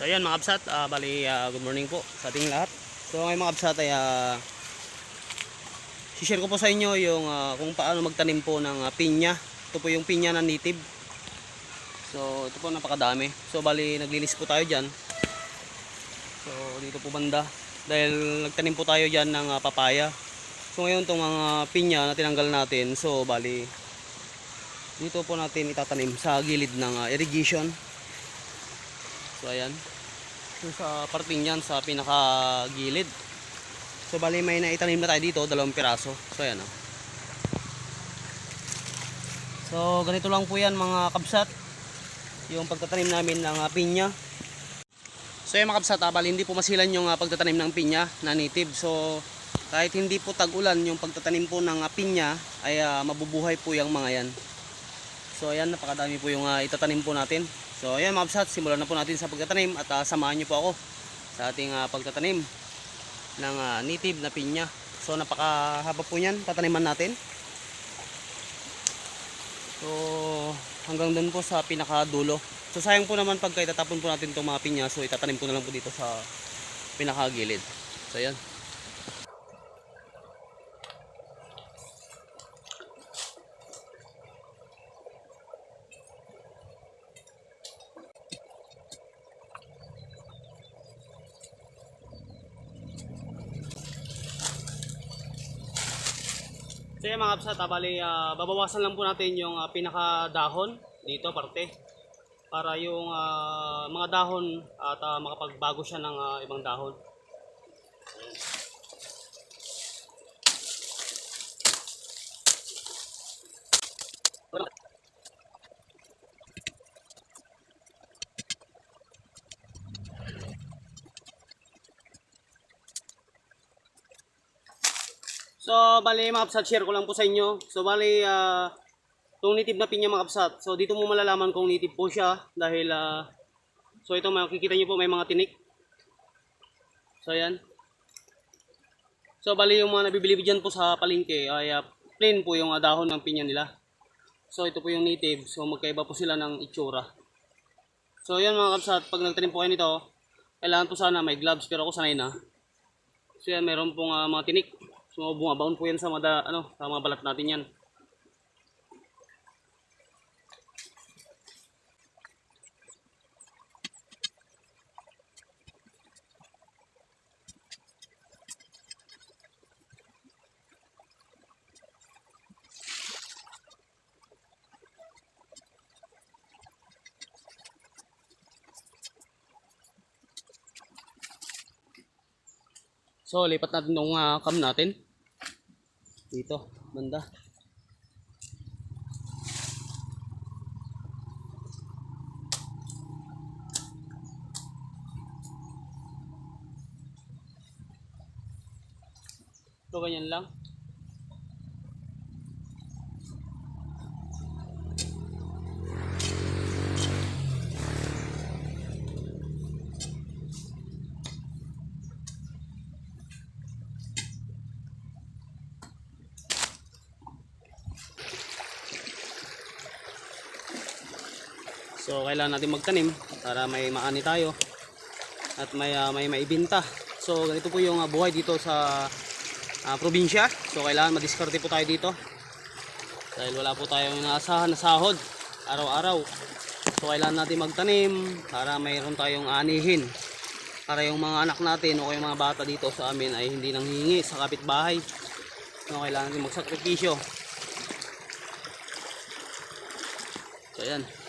So ayan mga kabsat, ah, bali ah, good morning po sa ating lahat. So ngayon mga kabsat ay uh, share ko po sa inyo yung ah, kung paano magtanim po ng ah, pinya. Ito po yung pinya na native. So ito po napakadami. So bali naglinis po tayo dyan. So dito po banda. Dahil nagtanim po tayo dyan ng ah, papaya. So ngayon itong mga pinya na tinanggal natin. So bali dito po natin itatanim sa gilid ng ah, irrigation. So ayan. So sa parting yan sa pinaka gilid. So bali may naitanim na tayo dito, dalawang piraso. So ayan oh. So ganito lang po yan mga kabsat. Yung pagtatanim namin ng ah, pinya. So yung mga kabsat, ah, bali hindi po masilan yung ah, pagtatanim ng pinya na native. So kahit hindi po tag-ulan yung pagtatanim po ng ah, pinya ay ah, mabubuhay po yung mga yan. So ayan, napakadami po yung ah, itatanim po natin. So ayan mga kabsat, simulan na po natin sa pagtatanim at ah, samahan niyo po ako sa ating ah, pagtatanim ng ah, native na pinya. So napakahaba po niyan, tataniman natin. So hanggang doon po sa pinakadulo. So sayang po naman pagka itatapon po natin itong mga pinya, so itatanim ko na lang po dito sa pinakagilid. So ayan. So yan mga kapsat, bali, ah, babawasan lang po natin yung ah, pinakadahon dito parte para yung ah, mga dahon at ah, makapagbago siya ng ah, ibang dahon. Ayan. So, bali mga kapsat, share ko lang po sa inyo. So, bali, ah, itong native na pinya mga kapsat. So, dito mo malalaman kung native po siya. Dahil, ah, so ito makikita nyo po may mga tinik. So, ayan. So, bali yung mga nabibili dyan po sa palengke ay ah, plain po yung ah, dahon ng pinya nila. So, ito po yung native. So, magkaiba po sila ng itsura. So, ayan mga kapsat, pag nagtanim po kayo nito, kailangan po sana may gloves pero ako sanay na. So, yan, meron pong ah, mga tinik. So bumabaon po yan sa mga ano, sa mga balat natin yan. So lipat natin tong uh, cam natin. Dito, banda. So, ganyan lang. So kailangan natin magtanim para may maani tayo at may ah, may maibenta. So ganito po yung ah, buhay dito sa ah, probinsya. So kailangan madiskarte po tayo dito. Dahil wala po tayong inaasahan na sahod araw-araw. So kailangan natin magtanim para mayroon tayong anihin. Para yung mga anak natin o yung mga bata dito sa amin ay hindi nang hingi sa kapitbahay. So kailangan natin magsakripisyo. So ayan.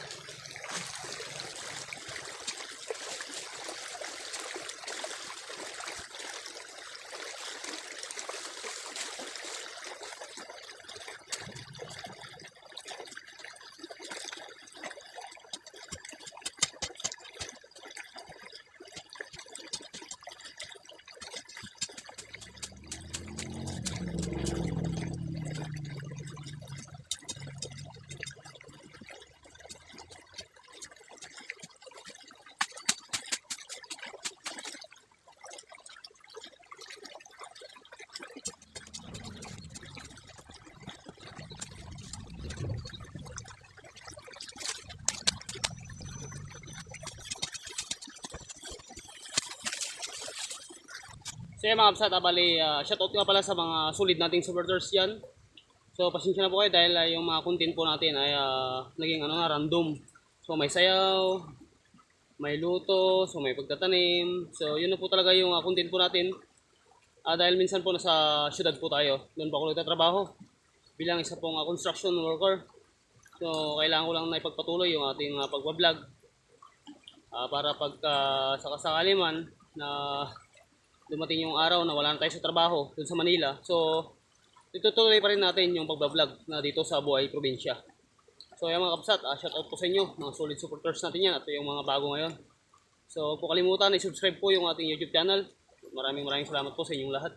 So yan mga kapsat, ah, bali, uh, shoutout nga pala sa mga solid nating supporters yan. So pasensya na po kayo dahil ah, yung mga content po natin ay ah, naging ano na, random. So may sayaw, may luto, so may pagtatanim. So yun na po talaga yung ah, content po natin. Ah, dahil minsan po nasa syudad po tayo. Doon po ako nagtatrabaho bilang isa pong ah, construction worker. So kailangan ko lang na ipagpatuloy yung ating uh, pagbablog. Ah, para pagka sa kasakali man na dumating yung araw na wala na tayo sa trabaho dun sa Manila. So, itutuloy pa rin natin yung pagbablog na dito sa Buhay Probinsya. So, yung mga kapsat, uh, shout out po sa inyo, mga solid supporters natin yan at yung mga bago ngayon. So, huwag po kalimutan, i-subscribe po yung ating YouTube channel. Maraming maraming salamat po sa inyong lahat.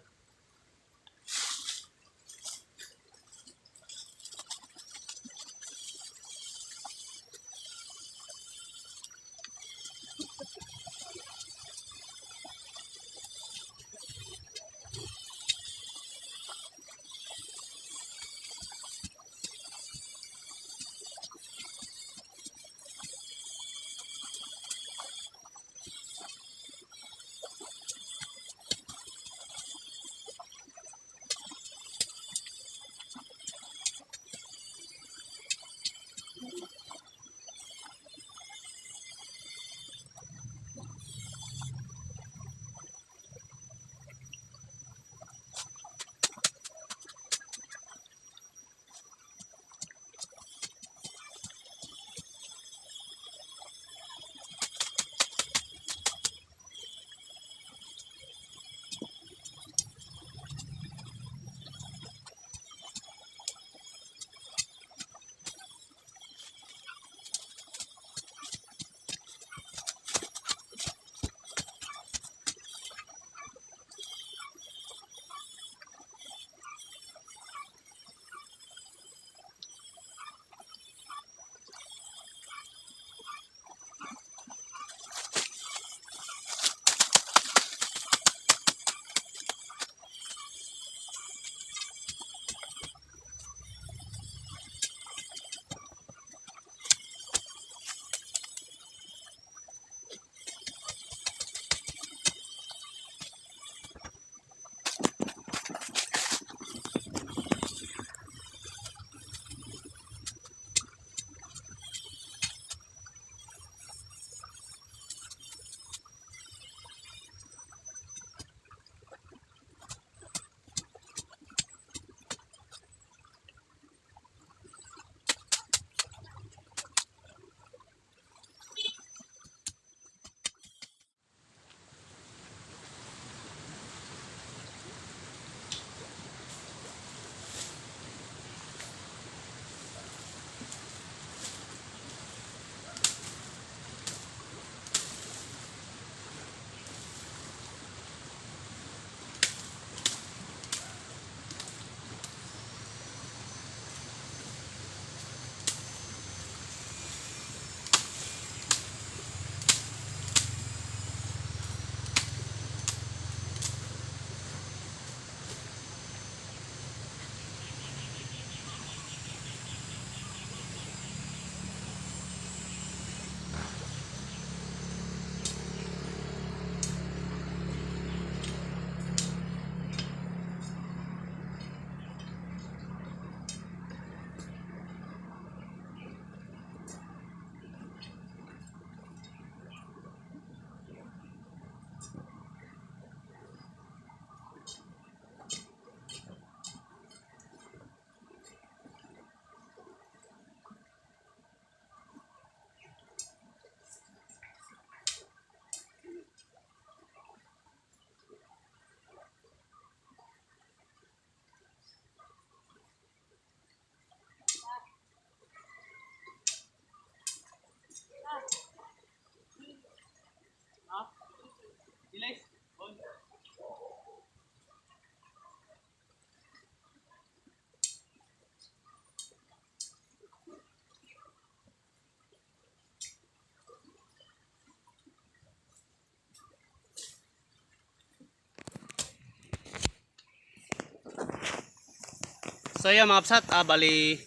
So yan mga kapsat, ah, bali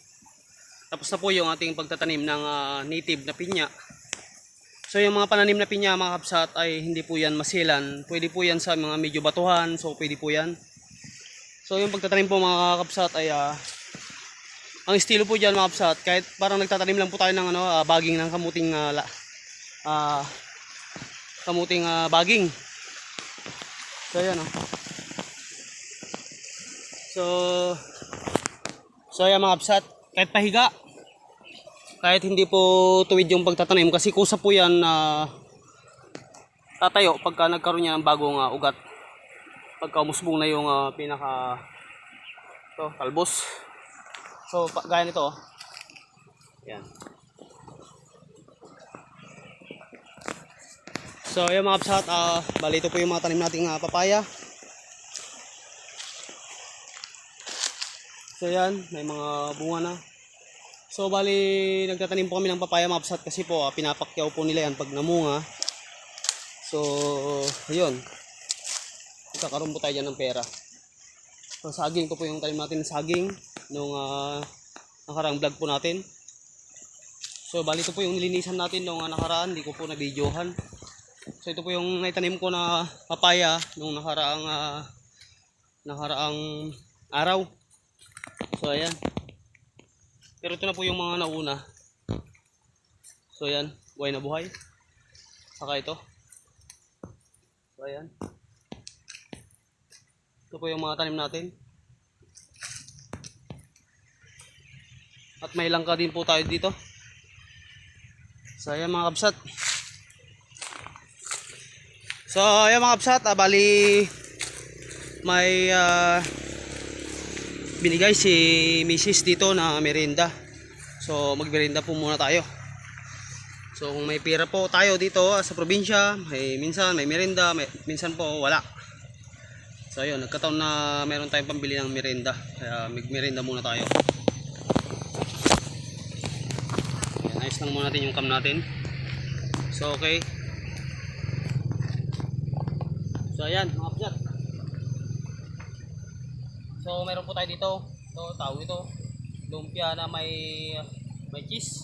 tapos na po yung ating pagtatanim ng ah, native na pinya. So yung mga pananim na pinya mga kapsat ay hindi po yan masilan. Pwede po yan sa mga medyo batuhan. So pwede po yan. So yung pagtatanim po mga kapsat ay ah, ang estilo po dyan mga kapsat kahit parang nagtatanim lang po tayo ng ano, ah, baging ng kamuting ah, la, ah, kamuting ah, baging. So ayan oh. So So ayan mga kapsat kahit pahiga kahit hindi po tuwid yung pagtatanim kasi kusa po yan na tatayo pagka nagkaroon niya ng bagong ah, ugat. Pagka umusbong na yung ah, pinaka to talbos. So pa, gaya nito oh. yan so yung mga kapsat ah, bali ito po yung mga tanim nating ah, papaya so yan may mga bunga na So bali nagtatanim po kami ng papaya mapsat kasi po ah, pinapakyaw po nila yan pag namunga. So ayun. Kakaroon po tayo dyan ng pera. So saging ko po yung tanim natin saging nung uh, nakarang vlog po natin. So bali ito po yung nilinisan natin nung ah, nakaraan, hindi ko po na-videohan. So ito po yung naitanim ko na papaya nung nakaraang ah, nakaraang araw. So ayan. Pero ito na po yung mga nauna. So ayan, buhay na buhay. Saka ito. So ayan. Ito po yung mga tanim natin. At may langka din po tayo dito. So ayan mga kabsat. So ayan mga kabsat, ah, bali may ah, binigay si Mrs. dito na merienda. So magmerienda po muna tayo. So kung may pera po tayo dito ah, sa probinsya, may minsan may merienda, may, minsan po wala. So ayun, nagkataon na meron tayong pambili ng merienda. Kaya magmerienda muna tayo. Ayan, ayos lang muna natin yung cam natin. So okay. So ayan, mga kapsat. So meron po tayo dito. Ito, tawag ito. Lumpia na may may cheese.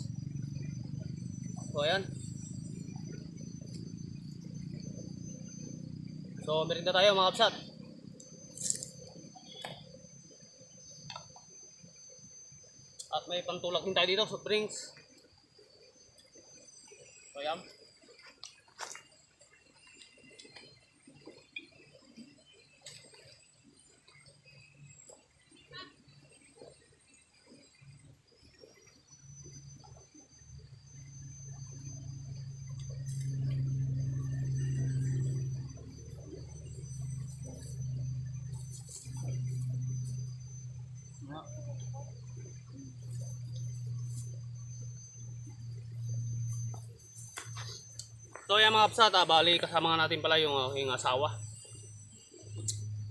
So ayan. So merinda tayo mga kapsat. At may pantulak din tayo dito, soft drinks. So ayan. So ayan mga kapsat, ah, bali kasama natin pala yung aking asawa.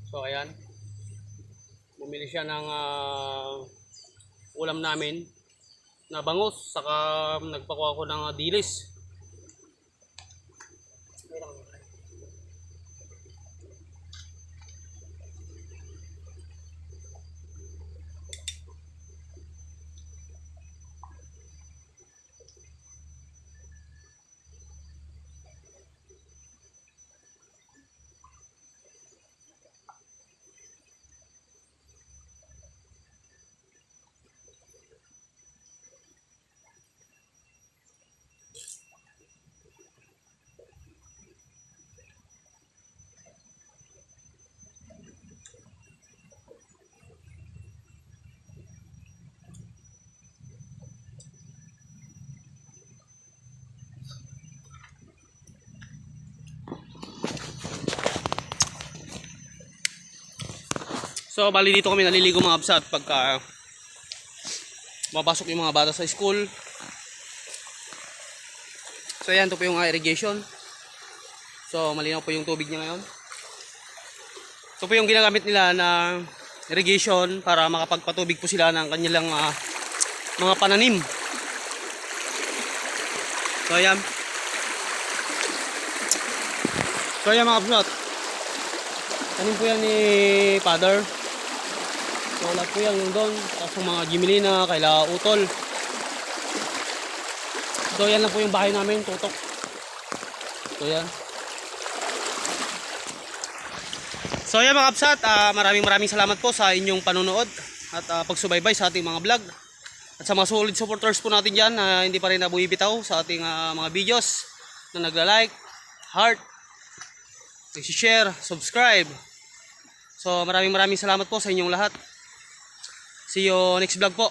So ayan. Bumili siya ng ah, ulam namin na bangus, saka nagpakuha ko ng dilis. So bali dito kami naliligo mga kapsat pagka mapasok yung mga bata sa school. So ayan, ito po yung irrigation. So malinaw po yung tubig niya ngayon. Ito po yung ginagamit nila na irrigation para makapagpatubig po sila ng kanilang ah, mga pananim. So ayan. So ayan mga kapsat. Tanim po yan ni Father. Lahat po yan yung doon. Tapos yung mga gimilina, kaila utol. So yan lang po yung bahay namin, tutok. So yan. So yan mga kapsat, ah, maraming maraming salamat po sa inyong panonood at ah, pagsubaybay sa ating mga vlog. At sa mga solid supporters po natin dyan na hindi pa rin nabuibitaw sa ating ah, mga videos na nagla-like, heart, nag-share, subscribe. So maraming maraming salamat po sa inyong lahat. See you next vlog po.